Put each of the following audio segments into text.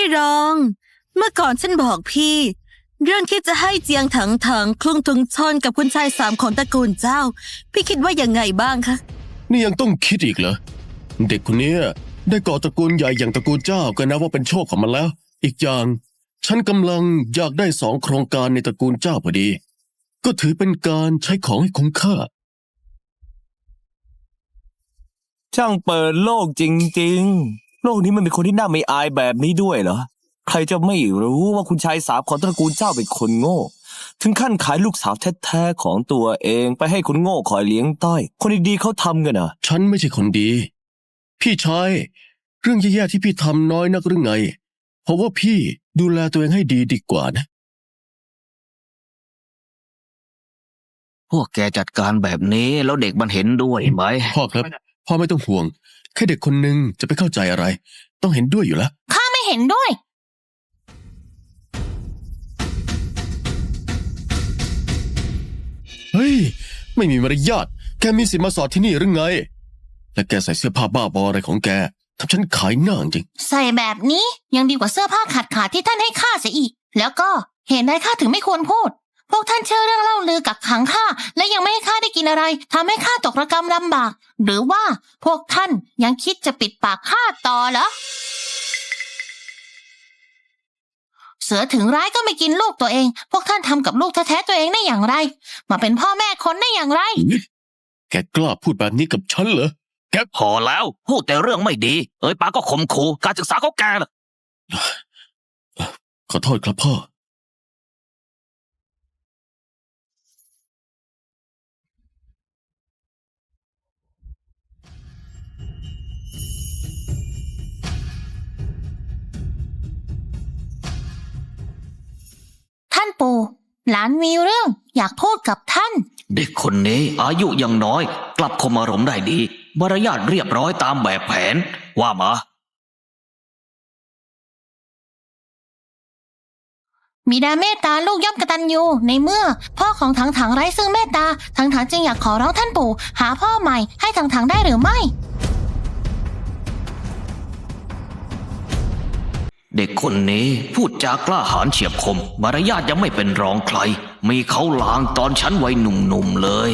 พี่รอง เมื่อก่อนฉันบอกพี่ เรื่องที่จะให้เจียงถังถังคลุงทุงชนกับคุณชายสามของตระกูลเจ้า พี่คิดว่ายังไงบ้างคะนี่ยังต้องคิดอีกเหรอเด็กคนเนี้ยได้ก่อตระกูลใหญ่อย่างตระกูลเจ้าก็นับว่าเป็นโชคของมันแล้ว อีกอย่าง ฉันกำลังอยากได้สองโครงการในตระกูลเจ้าพอดี ก็ถือเป็นการใช้ของให้คุ้มค่า ช่างเปิดโลกจริงๆ โลกนี้มันมีคนที่น่าไม่อายแบบนี้ด้วยเหรอ ใครจะไม่รู้ว่าคุณชายสามของตระกูลเจ้าเป็นคนโง่ ถึงขั้นขายลูกสาวแท้ๆของตัวเองไปให้คนโง่คอยเลี้ยงต้อย คนดีๆเขาทำกันเหรอฉันไม่ใช่คนดี พี่ชายเรื่องแย่ๆที่พี่ทำน้อยนักหรือไง เพราะว่าพี่ดูแลตัวเองให้ดีดีกว่านะ พวกแกจัดการแบบนี้แล้วเด็กมันเห็นด้วยไหมพ่อครับพ่อไม่ต้องห่วง แค่เด็กคนหนึ่งจะไปเข้าใจอะไร ต้องเห็นด้วยอยู่แล้วข้าไม่เห็นด้วย เฮ้ย ไม่มีมารยาทแกมีสิทธิ์มาสอนที่นี่หรือไง และแกใส่เสื้อผ้าบ้าบออะไรของแกทำฉันขายหน้าจริง ใส่แบบนี้ยังดีกว่าเสื้อผ้าขาดขาดๆที่ท่านให้ข้าเสียอีก แล้วก็เหตุใดข้าถึงไม่ควรพูด พวกท่านเชื่อเรื่องเล่าลือกักขังข้าและยังไม่ให้ข้าได้กินอะไรทำให้ข้าตกระกรรมลำบาก หรือว่าพวกท่านยังคิดจะปิดปากข้าต่อเหรอเสือถึงร้ายก็ไม่กินลูกตัวเอง พวกท่านทำกับลูกแท้ๆตัวเองได้อย่างไร มาเป็นพ่อแม่คนได้อย่างไร แกกล้าพูดแบบนี้กับฉันเหรอพอแล้วพูดแต่เรื่องไม่ดี เอ้ยปากก็ข่มขู่การศึกษาเขาแกล่ะขอโทษครับพ่อ หลานมีเรื่องอยากพูดกับท่าน เด็กคนนี้อายุยังน้อย กลับคมอารมณ์ได้ดีมารยาทเรียบร้อยตามแบบแผน ว่ามา มีดาเมตตาลูกย่อมกตัญญูในเมื่อ พ่อของถังถังไร้ซึ่งเมตตาถังถังจึงอยากขอร้องท่านปู่ หาพ่อใหม่ให้ถังถังได้หรือไม่ เด็กคนนี้พูดจากล้าหาญเฉียบคมมารยาทยังไม่เป็นรองใคร มีเขาลางตอนฉันวัยหนุ่มๆเลย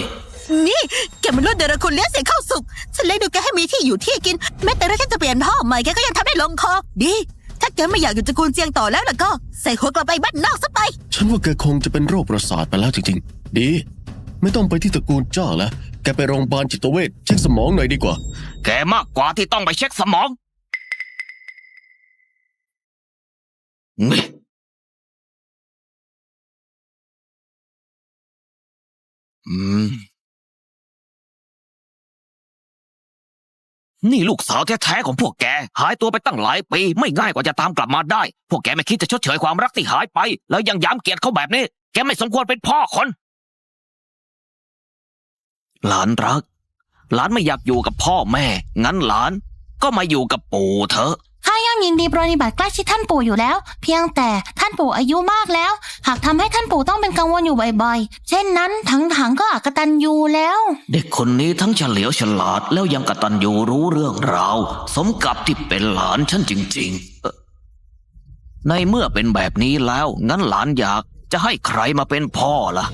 นี่แกมันรุ่นเดรคุณเลี้ยงเสียเข้าสุก ฉันเลยดูแกให้มีที่อยู่ที่กิน แม้แต่เรื่องแค่จะเปลี่ยนพ่อใหม่แกก็ยังทำได้ลงคอ ดี ถ้าแกไม่อยากอยู่ตระกูลเจียงต่อแล้วล่ะก็ ใส่หัวกลับไปบ้านนอกซะไป ฉันว่าแกคงจะเป็นโรคประสาทไปแล้วจริงๆ ดี ไม่ต้องไปที่ตระกูลเจ้าแล้วแกไปโรงพยาบาลจิตเวชเช็คสมองหน่อยดีกว่า แกมากกว่าที่ต้องไปเช็คสมอง อืม นี่ลูกสาวแท้ๆของพวกแก หายตัวไปตั้งหลายปี ไม่ง่ายกว่าจะตามกลับมาได้ พวกแกไม่คิดจะชดเชยความรักที่หายไป แล้วยังย้ำเกียรติเขาแบบนี้ แกไม่สมควรเป็นพ่อคน หลานรัก หลานไม่อยากอยู่กับพ่อแม่ งั้นหลาน ก็มาอยู่กับปู่เถอะาย่อมยินดีปรนิบัติใกล้ชิดท่านปู่อยู่แล้ว เพียงแต่ท่านปู่อายุมากแล้ว หากทำให้ท่านปู่ต้องเป็นกังวลอยู่บ่อยๆ เช่นนั้นถังถังก็อักตันยูแล้ว เด็กคนนี้ทั้งเฉลียวฉลาดแล้วยังกตัญญูรู้เรื่องราว สมกับที่เป็นหลานฉันจริง ๆ ในเมื่อเป็นแบบนี้แล้ว งั้นหลานอยากจะให้ใครมาเป็นพ่อล่ะ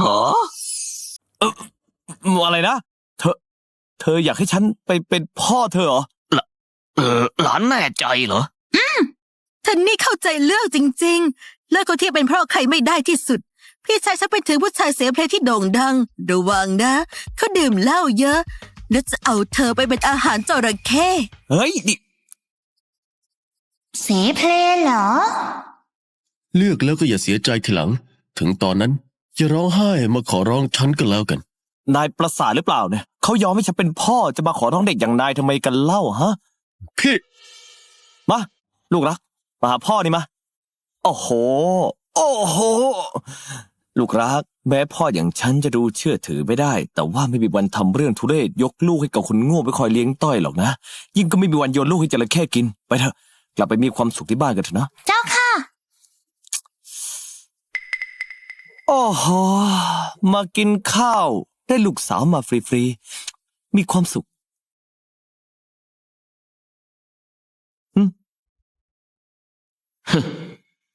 หออะไรนะ เธอ เธออยากให้ฉันไปเป็นพ่อเธอเหรอ เออหลานแน่ใจเหรอ ท่านนี่เข้าใจเรื่องจริง ๆ เลิกคนที่เป็นพ่อใครไม่ได้ที่สุด พี่ชายฉันเป็นถึงผู้ชายเสียเพลงที่โด่งดัง ระวังนะ เขาดื่มเหล้าเยอะ แล้วจะเอาเธอไปเป็นอาหารจระเข้เฮ้ยนี่เสเพลเหรอ เลือกแล้วก็อย่าเสียใจทีหลัง ถึงตอนนั้น อย่าร้องไห้มาขอร้องฉันก็แล้วกัน นายประสาทหรือเปล่าเนี่ยเขายอมให้ฉันเป็นพ่อจะมาขอร้องเด็กอย่างนายทำไมกันเล่าฮะ พี่ มา ลูกรักมาหาพ่อนี่มา โอ้โห โอ้โห ลูกรัก แม้พ่ออย่างฉันจะดูเชื่อถือไม่ได้ แต่ว่าไม่มีวันทำเรื่องทุเรศยกลูกให้กับคนโง่ไปคอยเลี้ยงต้อยหรอกนะ ยิ่งก็ไม่มีวันโยนลูกให้จระเข้กิน ไปเถอะ กลับไปมีความสุขที่บ้านกันเถอะนะ เจ้า โอ้โห มากินข้าว ได้ลูกสาวมาฟรีๆ มีความสุข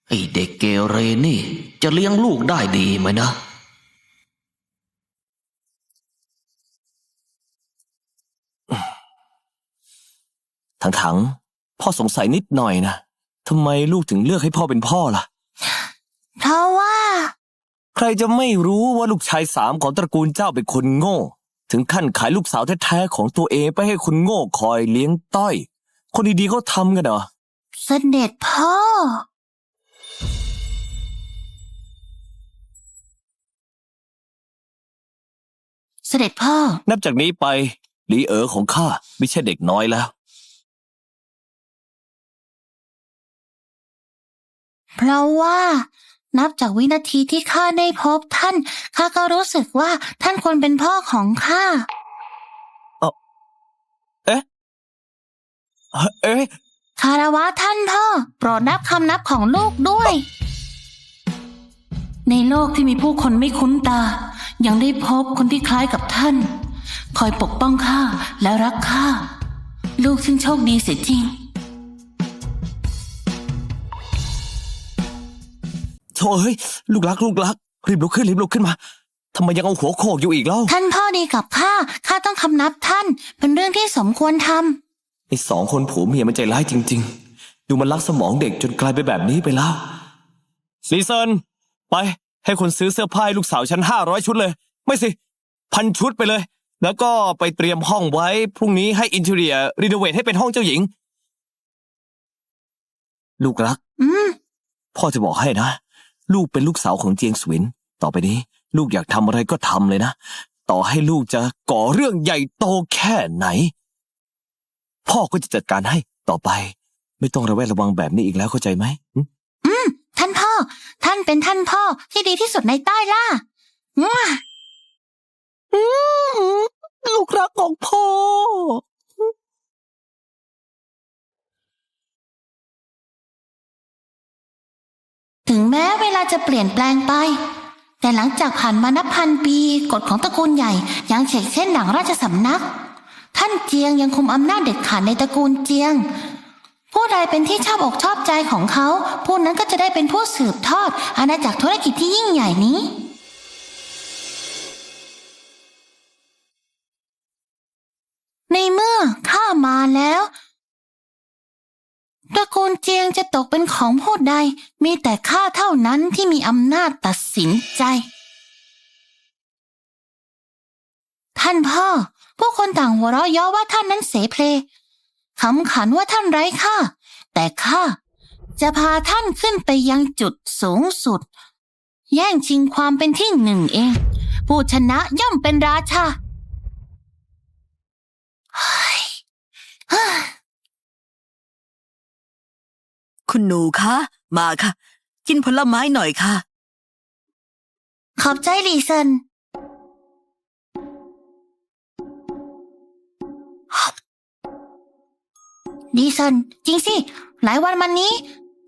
ไอเด็กเกเรนี่ จะเลี้ยงลูกได้ดีไหมนะถังๆพ่อสงสัยนิดหน่อยนะทำไมลูกถึงเลือกให้พ่อเป็นพ่อล่ะ เพราะว่า ใครจะไม่รู้ว่าลูกชายสามของตระกูลเจ้าเป็นคนโง่ ถึงขั้นขายลูกสาวแท้ๆของตัวเองไปให้คนโง่คอยเลี้ยงต้อย คนดีๆเขาทำกันเหรอ เสด็จพ่อ เสด็จพ่อ นับจากนี้ไปหลีเอ๋อของข้าไม่ใช่เด็กน้อยแล้ว เพราะว่า นับจากวินาทีที่ข้าได้พบท่าน ข้าก็รู้สึกว่าท่านควรเป็นพ่อของข้าเอ๊ะ คารวะท่านพ่อ โปรดนับคำนับของลูกด้วย ในโลกที่มีผู้คนไม่คุ้นตา ยังได้พบคนที่คล้ายกับท่าน คอยปกป้องข้าและรักข้า ลูกซึ่งโชคดีเสียจริง โธ่เฮ้ยลูกรักลูกรัก รีบลุกขึ้นรีบลุกขึ้นมาทำไมยังเอาหัวโขกอยู่อีกเล่าท่านพ่อดีกับข้าข้าต้องคำนับท่าน เป็นเรื่องที่สมควรทำไอ้สองคนผัวเมียมันใจร้ายจริง ๆ ดูมันลักสมองเด็กจนกลายไปนแบบนี้ไปแล้วซีเซนไป ให้คนซื้อเสื้อผ้าให้ลูกสาวฉันห้าร้อยชุดเลย ไม่สิพันชุดไปเลย แล้วก็ไปเตรียมห้องไว้พรุ่งนี้ให้อินเทอร์เนียรีโนเวทให้เป็นห้องเจ้าหญิง ลูกรัก อืมพ่อจะบอกให้นะ ลูกเป็นลูกสาวของเจียงสวิน ต่อไปนี้ ลูกอยากทำอะไรก็ทำเลยนะ ต่อให้ลูกจะก่อเรื่องใหญ่โตแค่ไหน พ่อก็จะจัดการให้ต่อไป ไม่ต้องระแวดระวังแบบนี้อีกแล้วเข้าใจไหมหึท่านพ่อ ท่านเป็นท่านพ่อที่ดีที่สุดในใต้ล่ามั่วลูกรักของพ่อ ถึงแม้เวลาจะเปลี่ยนแปลงไป แต่หลังจากผ่านมานับพันปีกฎของตระกูลใหญ่ยังเฉกเช่นหลังราชสำนัก ท่านเจียงยังคุมอำนาจเด็ดขาดในตระกูลเจียง ผู้ใดเป็นที่ชอบอกชอบใจของเขา ผู้นั้นก็จะได้เป็นผู้สืบทอด อาณาจักรธุรกิจที่ยิ่งใหญ่นี้ในเมื่อข้ามาแล้ว ระกูลเจียงจะตกเป็นของผู้ใด มีแต่ข้าเท่านั้นที่มีอำนาจตัดสินใจ ท่านพ่อ ผู้คนต่างหัวเราะเย้อว่าท่านนั้นเสเพลขำขันว่าท่านไร้ค่า แต่ข้าจะพาท่านขึ้นไปยังจุดสูงสุด แย่งชิงความเป็นที่หนึ่งเอง ผู้ชนะย่อมเป็นราชาเฮ้ยเฮ้ย คุณหนูคะ มาค่ะ กินผลไม้หน่อยค่ะ ขอบใจลีเซนลีเซนจริงสิ หลายวันมานี้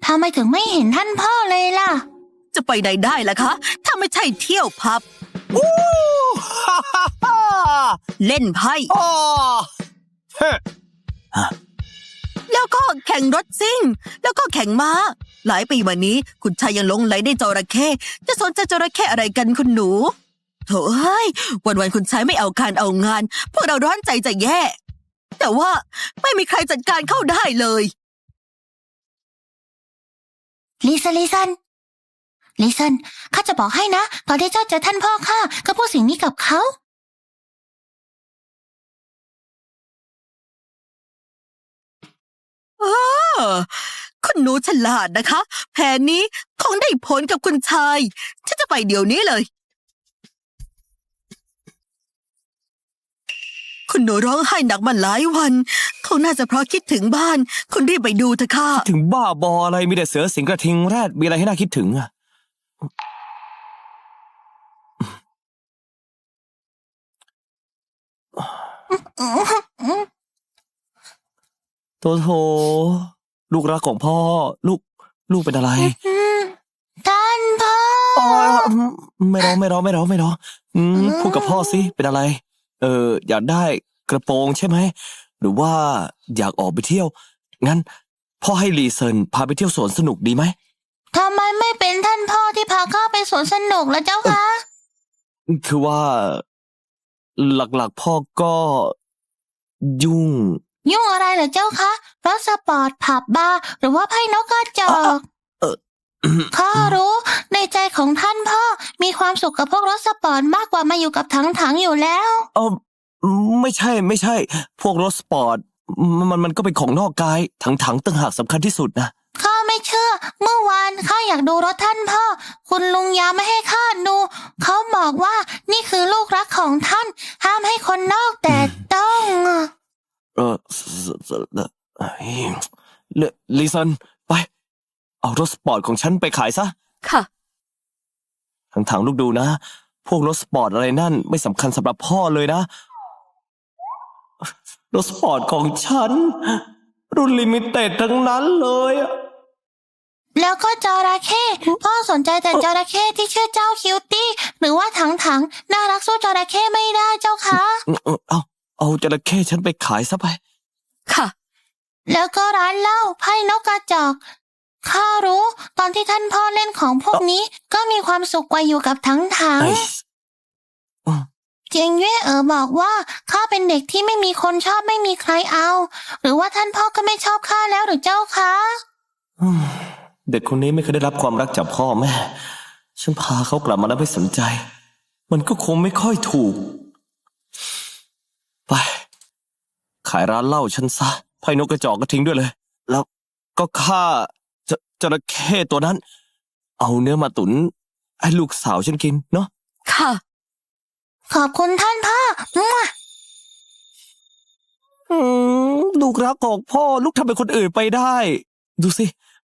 ทำไมถึงไม่เห็นท่านพ่อเลยล่ะ จะไปใดได้ล่ะคะ ถ้าไม่ใช่เที่ยวพับฮ่าฮ่าฮ่าเล่นไพ่ อ้อเฮ้ แล้วก็แข่งรถซิ่ง แล้วก็แข่งม้า หลายปีมานี้ คุณชายยังลงไหลในจระเข้จะสนใจจระเข้อะไรกันคุณหนูโถเอ้ยวันๆคุณชายไม่เอาการเอางาน พวกเราร้อนใจจะแย่ แต่ว่าไม่มีใครจัดการเข้าได้เลยลิซันลิซันลิซันข้าจะบอกให้นะตอนที่เจ้าเจอท่านพ่อข้าก็พูดสิ่งนี้กับเขา ออคุณหนูฉลาดนะคะ แผนนี้คงได้ผลกับคุณชาย ฉันจะไปเดี๋ยวนี้เลย คุณหนูร้องไห้หนักมาหลายวันคงน่าจะเพราะคิดถึงบ้าน คุณรีบไปดูเถอะค่ะ ถึงบ้าบออะไรมีแต่เสือสิงกระทิงแรดมีอะไรให้น่าคิดถึงอะ โตโถลูกรักของพ่อ ลูก ลูกเป็นอะไรอืมท่านพ่ออ๋อไม่ร้องไม่ร้องไม่ร้องไม่ร้องอืมอืมพูดกับพ่อสิเป็นอะไร เออ อยากได้กระโปรงใช่ไหม หรือว่าอยากออกไปเที่ยว งั้น พ่อให้ลีเซินพาไปเที่ยวสวนสนุกดีไหมทำไมไม่เป็นท่านพ่อที่พาข้าไปสวนสนุกแล้วเจ้าคะคือว่า หลักๆพ่อก็ยุ่ง ยุ่งอะไรเหรอเจ้าคะรถสปอร์ตผับบาร์หรือว่าไพ่นกกระจอกเอ่อข้ารู้ในใจของท่านพ่อมีความสุขกับพวกรถสปอร์ตมากกว่ามาอยู่กับถังถังๆอยู่แล้วเออไม่ใช่ไม่ใช่ พวกรถสปอร์ตมันมันมันก็เป็นของนอกกายถังถังๆต่างหากสำคัญที่สุดนะข้าไม่เชื่อ เมื่อวานข้าอยากดูรถท่านพ่อ คุณลุงยาไม่ให้ข้าดูเขาบอกว่านี่คือลูกรักของท่าน ห้ามให้คนนอกแต่ต้องเอออลิซันไป เอารถสปอร์ตของฉันไปขายซะ ค่ะทางทางๆลูกดูนะ พวกรถสปอร์ตอะไรนั่นไม่สำคัญสำหรับพ่อเลยนะ รถสปอร์ตของฉัน รุ่นลิมิเต็ดทั้งนั้นเลยอะแล้วก็จระเข้พ่อสนใจแต่จระเข้ที่ชื่อเจ้าคิวตี้ หรือว่าถังถังๆน่ารักสู้จระเข้ไม่ได้เจ้าคะ เออเอา เอาจระเข้ฉันไปขายซะไป ค่ะ แล้วก็ร้านเหล้าไพ่นกกระจอก ข้ารู้ตอนที่ท่านพ่อเล่นของพวกนี้ก็มีความสุขกว่าอยู่กับถังถังไอ้ๆเจียงเย่เอ๋อบอกว่าข้าเป็นเด็กที่ไม่มีคนชอบไม่มีใครเอา หรือว่าท่านพ่อก็ไม่ชอบข้าแล้วหรือเจ้าคะอืมเด็กคนนี้ไม่เคยได้รับความรักจากพ่อแม่ ฉันพาเขากลับมาแล้วไม่สนใจ มันก็คงไม่ค่อยถูก ไป ขายร้านเหล้าฉันซะไพ่นกกระจอกก็ทิ้งด้วยเลย แล้วก็ฆ่าจะจระเข้ตัวนั้น เอาเนื้อมาตุนให้ลูกสาวฉันกินเนาะค่ะ ขอบคุณท่านพ่อมั่วอืมลูกรักของพ่อลูกทำเป็นคนอื่นไปได้ ดูสิ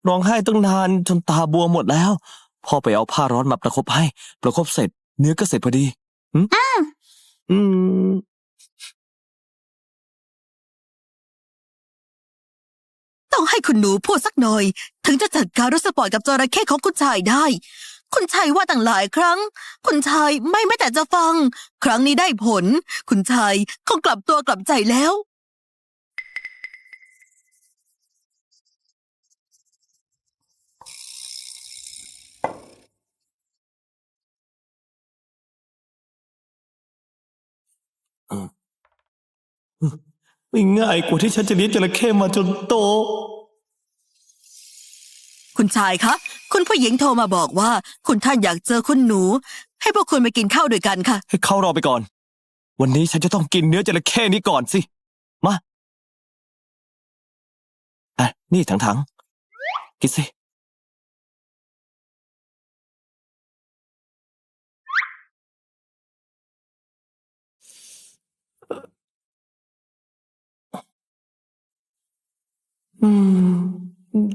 ร้องไห้ตั้งนานจนตาบวมหมดแล้ว พ่อไปเอาผ้าร้อนมาประคบให้ ประคบเสร็จ เนื้อก็เสร็จพอดีอืมอืม ต้องให้คุณหนูพูดสักหน่อย ถึงจะจัดการรถสปอร์ตกับจระเข้ของคุณชายได้ คุณชายว่าตั้งหลายครั้ง คุณชายไม่แม้แต่จะฟัง ครั้งนี้ได้ผล คุณชายคงกลับตัวกลับใจแล้ว ไม่ง่ายกว่าที่ฉันจะเลี้ยงจระเข้มาจนโต คุณชายคะ คุณผู้หญิงโทรมาบอกว่า คุณท่านอยากเจอคุณหนู ให้พวกคุณไปกินข้าวด้วยกันค่ะ ให้เขารอไปก่อน วันนี้ฉันจะต้องกินเนื้อจระเข้นี้ก่อนสิ มาอะนี่ถังถังๆกินสิ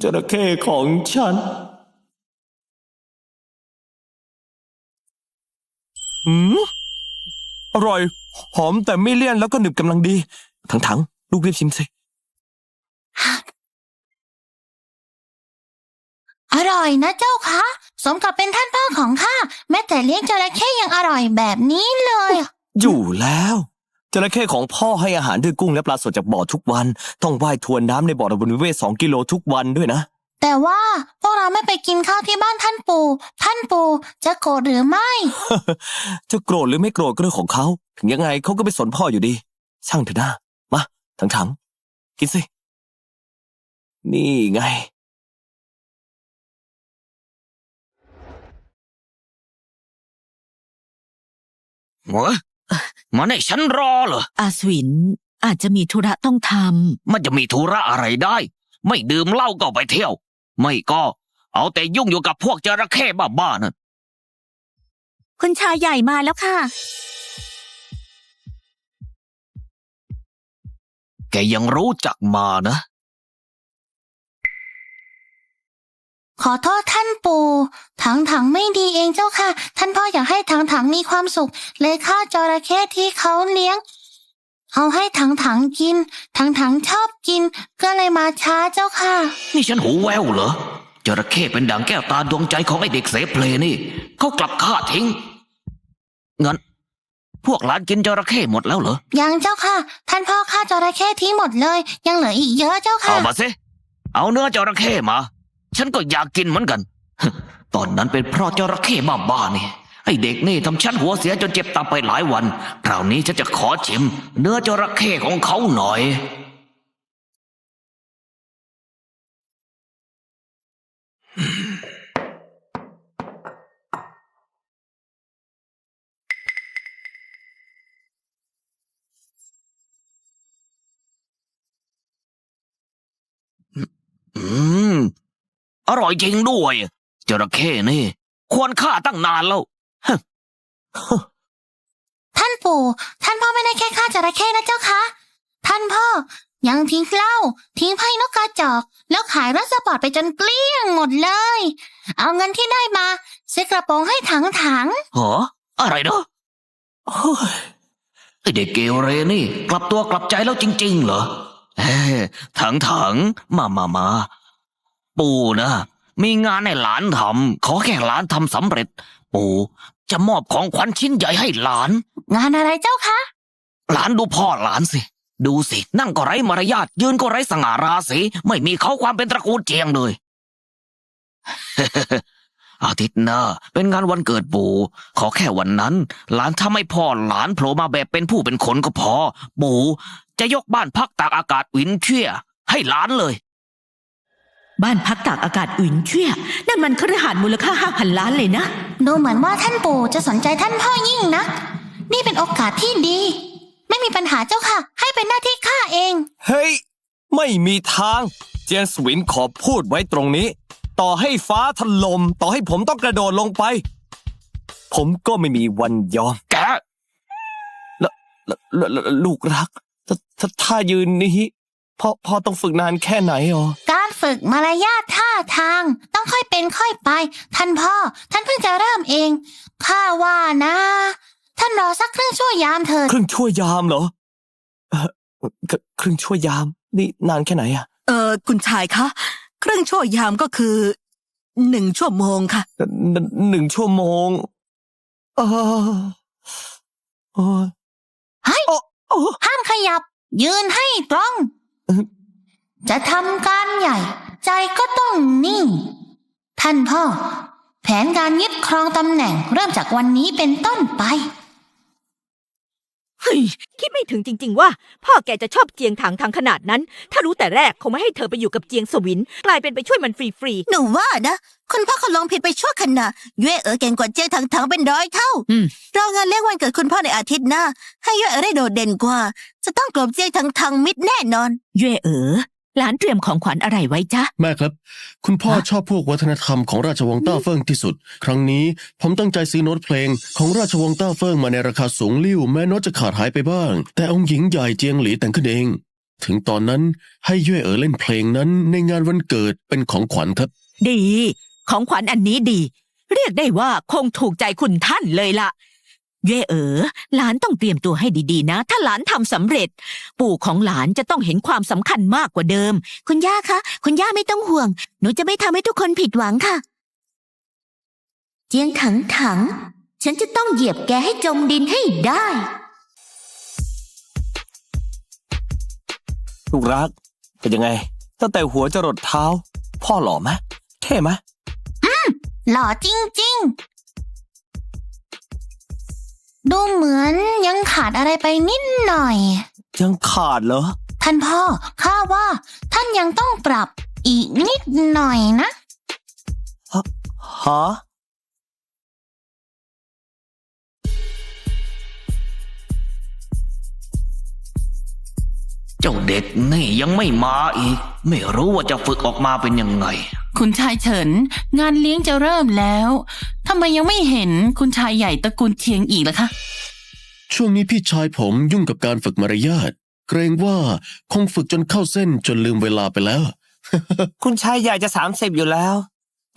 จระเข้ของฉัน อืม อร่อย หอมแต่ไม่เลี่ยนแล้วก็หนึบกำลังดีถังๆ ลูกรีบชิมสิ อร่อยนะเจ้าคะ สมกับเป็นท่านพ่อของข้า แม้แต่เลี้ยงจระเข้ยังอร่อยแบบนี้เลย อยู่แล้ว จระเข้ของพ่อให้อาหารด้วยกุ้งและปลาสดจากบ่อทุกวัน ต้องว่ายทวนน้ำในบ่อระบนวิเวศสองกิโลทุกวันด้วยนะ แต่ว่าพวกเราไม่ไปกินข้าวที่บ้านท่านปู่ ท่านปู่จะโกรธหรือไม่ จะโกรธหรือไม่โกรธก็เรื่องของเขา ถึงยังไงเขาก็ไม่สนพ่ออยู่ดี ช่างเถอะนะมาถังๆกินสิ นี่ไงเหรอ มันให้ฉันรอเหรอ อาสวินอาจจะมีธุระต้องทมันจะมีธุระอะไรได้ ไม่ดื่มเหล้าก็ไปเที่ยว ไม่ก็ เอาแต่ยุ่งอยู่กับพวกจระเข้บ้าๆนั่นำคุณชายใหญ่มาแล้วค่ะ แกยังรู้จักมานะ ขอโทษท่านปู่ ถังถังๆไม่ดีเองเจ้าค่ะ ท่านพ่ออยากให้ถังถังๆมีความสุข เลยฆ่าจระเข้ที่เขาเลี้ยง เอาให้ถังถังๆกิน ถังถังๆชอบกิน ก็เลยมาช้าเจ้าค่ะ นี่ฉันหูแววเหรอ จระเข้เป็นดังแก้วตาดวงใจของไอเด็กเสเพลนี่ เขากลับฆ่าทิ้ง งั้น พวกหลานกินจระเข้หมดแล้วเหรอ ยังเจ้าค่ะ ท่านพ่อฆ่าจระเข้ทิ้งหมดเลย ยังเหลืออีกเยอะเจ้าค่ะ เอามาสิเอาเนื้อจระเข้มา ฉันก็อยากกินเหมือนกัน ตอนนั้นเป็นเพราะจระเข้บ้าๆนี่ไอเด็กนี่ทำฉันหัวเสียจนเจ็บตาไปหลายวัน คราวนี้ฉันจะขอชิม เนื้อจระเข้ของเขาหน่อย อืม อร่อยจริงด้วยจระเข้นี่ ควรฆ่าตั้งนานแล้วท่านปู่ ท่านพ่อไม่ได้แค่ฆ่าจระเข้นะเจ้าค่ะท่านพ่อยังทิ้งเหล้าทิ้งไพ่นกกระจอก แล้วขายรถสปอร์ตไปจนเกลี้ยงหมดเลย เอาเงินที่ได้มาซื้อกระโปรงให้ถังถังเหรออะไรเนาะไอเด็กเกเรนี่ กลับตัวกลับใจแล้วจริง ๆ เหรอเฮ้ถังถังๆมามามา ปู่นะมีงานให้หลานทำขอแค่หลานทำสำเร็จ ปู่จะมอบของขวัญชิ้นใหญ่ให้หลานๆงานอะไรเจ้าคะ หลานดูพ่อหลานสิ ดูสิ นั่งก็ไร้มารยาทยืนก็ไร้สง่าราศีไม่มีเขาความเป็นตระกูลเจียงเลย อาทิตย์หน้าเป็นงานวันเกิดปู่ ขอแค่วันนั้น หลานถ้าไม่พ่อหลานโผล่มาแบบเป็นผู้เป็นคนก็พอ ปู่จะยกบ้านพักตากอากาศวินเชี่ยให้หลานเลย บ้านพักตากอากาศอุ่นเชี่ยนั่นมันคฤหาสน์มูลค่าห้าพันล้านเลยนะ ดูเหมือนว่าท่านปู่จะสนใจท่านพ่อยิ่งนะ นี่เป็นโอกาสที่ดี ไม่มีปัญหาเจ้าค่ะ ให้เป็นหน้าที่ข้าเอง เฮ้ย ไม่มีทาง เจียนสวินขอพูดไว้ตรงนี้ ต่อให้ฟ้าถล่มต่อให้ผมต้องกระโดดลงไป ผมก็ไม่มีวันยอมแกลลลลูกรัก ถ้าถ้าถ้ายืนนี้ พ่อพ่อต้องฝึกนานแค่ไหนอ๋อการฝึกมารยาทท่าทาง ต้องค่อยเป็นค่อยไป ท่านพ่อ ท่านเพิ่งจะเริ่มเองข้าว่านะ ท่านรอสักครึ่งชั่วยามเถิดครึ่งชั่วยามเหรอเอ่อคครึ่งชั่วยาม นี่นานแค่ไหนอะเออคุณชายคะเครื่องชั่วยามก็คือหนึ่งชั่วโมงค่ะหนึ่งหนึ่งชั่วโมงเออโอ้ยเฮ้ยโอ้โอ้ห้ามขยับ ยืนให้ตรง จะทำการใหญ่ ใจก็ต้องนิ่ง ท่านพ่อ แผนการยึดครองตำแหน่งเริ่มจากวันนี้เป็นต้นไป ฮ้ยคิดไม่ถึงจริง ๆ ว่า พ่อแกจะชอบเจียงถังทางขนาดนั้น ถ้ารู้แต่แรกคงไม่ให้เธอไปอยู่กับเจียงสวิน กลายเป็นไปช่วยมันฟรีหนูว่านะคุณพ่อเขาลองผิดไปชั่วขณะเย่เอ๋อเก่งกว่าเจ้ถังถังๆเป็นร้อยเท่าอืมรองานเลี้ยงวันเกิดคุณพ่อในอาทิตย์หน้า ให้เย่เอ๋อได้โดดเด่นกว่า จะต้องกลบเจ้ถังถังๆมิดแน่นอน เย่เอ๋อ หลานเตรียมของขวัญอะไรไว้จ๊ะ แม่ครับ คุณพ่อชอบพวกวัฒนธรรมของราชวงศ์ต้าเฟิงที่สุด ครั้งนี้ผมตั้งใจซื้อโน้ตเพลงของราชวงศ์ต้าเฟิงมาในราคาสูงลิ่วแม้โน้ตจะขาดหายไปบ้าง แต่องค์หญิงใหญ่เจียงหลีแต่งขึ้นเอง ถึงตอนนั้นให้เย่เอ๋อเล่นเพลงนั้นในงานวันเกิดเป็นของขวัญครับ ดี ของขวัญอันนี้ดี เรียกได้ว่าคงถูกใจคุณท่านเลยล่ะ เย่เอ๋อหลานต้องเตรียมตัวให้ดีๆนะ ถ้าหลานทำสำเร็จ ปู่ของหลานจะต้องเห็นความสำคัญมากกว่าเดิม คุณย่าคะ คุณย่าไม่ต้องห่วง หนูจะไม่ทำให้ทุกคนผิดหวังค่ะ เจียงถังถัง ฉันจะต้องเหยียบแกให้จมดินให้ได้ลูกรักเป็นยังไง ตั้งแต่หัวจรดเท้า พ่อหล่อไหมเท่ไหมหล่อจริง ๆ ดูเหมือนยังขาดอะไรไปนิดหน่อย ยังขาดเหรอ ท่านพ่อข้าว่า ท่านยังต้องปรับอีกนิดหน่อยนะ ฮะ เจ้าเด็กนี่ยังไม่มาอีก ไม่รู้ว่าจะฝึกออกมาเป็นยังไง คุณชายเฉิน งานเลี้ยงจะเริ่มแล้วทำไมยังไม่เห็นคุณชายใหญ่ตระกูลเทียงอีกล่ะคะ ช่วงนี้พี่ชายผมยุ่งกับการฝึกมารยาทเกรงว่าคงฝึกจนเข้าเส้นจนลืมเวลาไปแล้ว คุณชายใหญ่จะสามสิบอยู่แล้ว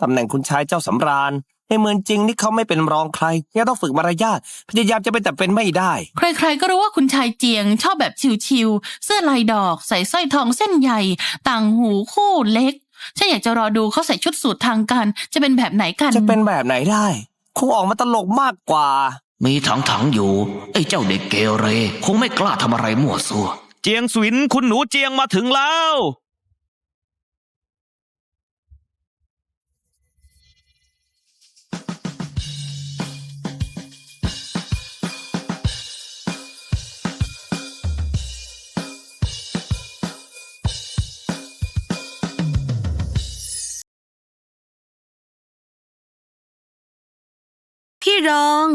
ตำแหน่งคุณชายเจ้าสำราญ ในเมืองจริงนี่เขาไม่เป็นรองใครยังต้องฝึกมารยาทพยายามจะเป็นแต่เป็นไม่ได้ ใครๆก็รู้ว่าคุณชายเจียง ชอบแบบชิวๆเสื้อลายดอก ใส่สร้อยทองเส้นใหญ่ ต่างหูคู่เล็ก ฉันอยากจะรอดูเขาใส่ชุดสูททางการ จะเป็นแบบไหนกัน จะเป็นแบบไหนได้ คงออกมาตลกมากกว่า มีถังถังๆอยู่ ไอ้เจ้าเด็กเกเร คงไม่กล้าทำอะไรมั่วซั่ว เจียงสวินคุณหนูเจียงมาถึงแล้ว รอง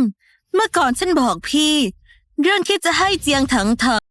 เมื่อก่อนฉันบอกพี่ เรื่องที่จะให้เจียงถังถัง